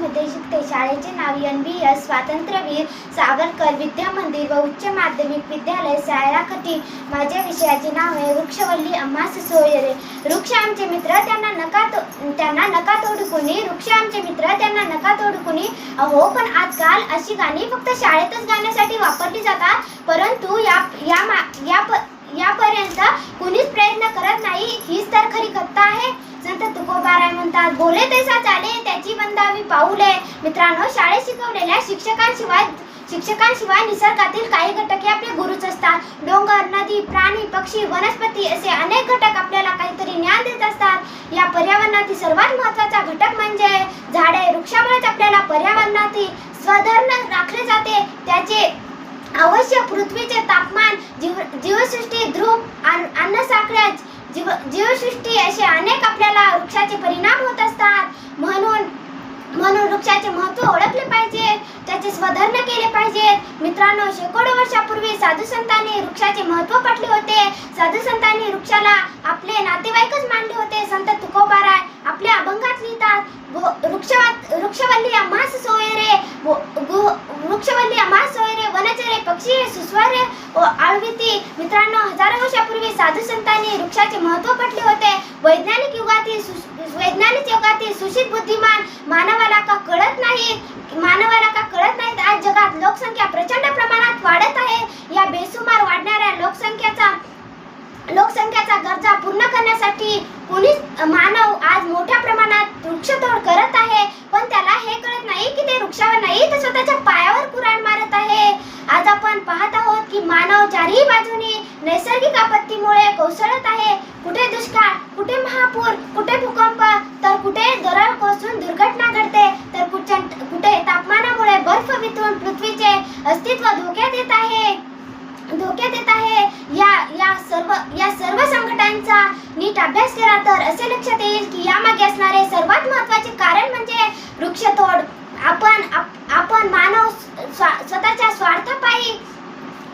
मध्ये शिकते शाळेचे नाव एन बी एस स्वातंत्र्यवीर सावरकर विद्या मंदिर व उच्च माध्यमिक विद्यालय सायरा खटी माझ्या विषयाचे नाव आहे वृक्षवल्ली अम्मा सोयरे वृक्ष आमचे मित्र त्यांना नका तो त्यांना नका तोडू कुणी वृक्ष आमचे मित्र त्यांना नका तोडू कुणी अहो पण आजकाल अशी गाणी फक्त शाळेतच गाण्यासाठी वापरली जातात. परंतु या या मा- या प- कुणीच प्रयत्न करत नाही. हीच तर खरी म्हणतात बोले तैसा चाले त्याची बंदावी पाऊले. मित्रांनो शाळेत शिकवलेल्या शिक्षकांशिवाय शिक्षकांशिवाय निसर्गातील काही घटक हे आपले गुरुच असतात. डोंगर नदी प्राणी पक्षी वनस्पती असे अनेक घटक आपल्याला काहीतरी ज्ञान देत असतात. या पर्यावरणातील सर्वात महत्त्वाचा घटक म्हणजे झाडे. वृक्षामुळेच आपल्याला पर्यावरणातील स्वधर्म राखले जाते. त्याचे आवश्यक पृथ्वीचे तापमान जीव जीवसृष्टी ध्रुव अन्न अन्न साखळ्या जीव जीवसृष्टी असे अनेक आपल्याला वृक्षाचे परिणाम होत असतात. म्हणून म्हणून वृक्षाचे महत्त्व ओळखले पाहिजे. त्याचे स्वधर्म केले पाहिजेत मित्रांनो शेकडो वर्षापूर्वी साधू संतांनी वृक्षाचे महत्त्व पटले होते. साधू संतांनी वृक्षाला आपले नातेवाईकच मानले होते. संत तुकोबाराय आपल्या अभंगात लिहितात वृक्ष वृक्षवल्ली आम्हास सोयरे वृक्षवल्ली आम्हास सोयरे वनचरे पक्षी सुस्वारे व आळविती मित्रांनो हजारो वर्षापूर्वी साधू संतांनी वृक्षाचे महत्त्व पटले होते. वैज्ञानिक युगातील वैज्ञानिक युगातील सुशित बुद्धिमान मानवाला का कळत नाही? मानवाला का कळत नाहीत आज जगात लोकसंख्या प्रचंड प्रमाणात वाढत आहे. या बेसुमार वाढणाऱ्या लोकसंख्येचा लोकसंख्येचा गरजा पूर्ण करण्यासाठी कोणीच मानव आज मोठ्या प्रमाणात वृक्षतोड करत आहे. पण त्याला हे कळत नाही की ते वृक्षावर नाही तर स्वतःच्या पायावर कुराण मारत आहे. आज आपण पाहत आहोत की मानव चारही नैसर्गिक आपत्तीमुळे कोसळत आहे. कुठे दुष्काळ कुठे महापूर कुठे भूकंप तर कुठे दरड कोसळून दुर्घटना घडते तर कुठे तापमानामुळे बर्फ वितळून पृथ्वीचे अस्तित्व धोक्यात येत आहे. धोक्यात येत आहे. या या सर्व या सर्व संकटांचा नीट अभ्यास केला तर असे लक्षात येईल की यामागे असणारे सर्वात महत्त्वाचे कारण म्हणजे वृक्षतोड आपण आप- आपण मानव स्वा- स्वतःच्या स्वार्थापायी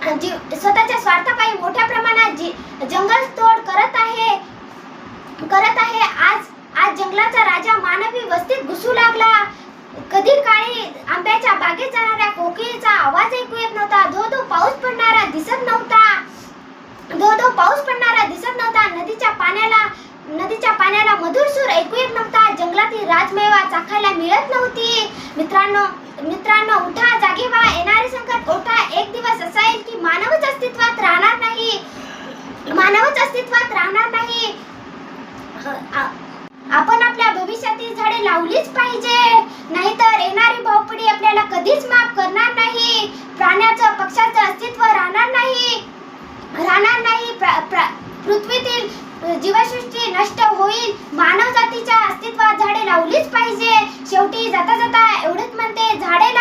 जीव स्वतःच्या स्वार्थापायी मोठ्या प्रमाणात जी जंगल तोड करत आहे करत आहे आज आज जंगलाचा राजा मानवी वस्तीत घुसू लागला कधी काळी आंब्याच्या बागेत जाणाऱ्या कोकिळीचा आवाज ऐकू येत नव्हता. धो धो पाऊस पडणारा दिसत नव्हता. धो धो पाऊस पडणारा दिसत नव्हता. नदीच्या पाण्याला नदीच्या पाण्याला मधुर सूर ऐकू येत नव्हता. जंगलातील राजमेवा चाखायला मिळत नव्हती. मित्रांनो मित्रांनो उठा जागे व्हा. येणारे संकट ओठा. एक दिवस असा येईल की मानवच अस्तित्वात राहणार नाही मानवच अस्तित्वात राहणार नाही आ- आपण आपल्या भविष्यातील झाडे लावलीच पाहिजे. नाहीतर येणारी भावपिढी आपल्याला कधीच माफ करणार नाही. प्राण्याचं पक्षाचं अस्तित्व राहणार नाही. राहणार नाही. पृथ्वीतील जीवसृष्टी नष्ट होईल. मानव जातीच्या अस्तित्वात झाडे लावलीच पाहिजे. शेवटी जाता जाता एवढंच म्हणते झाडे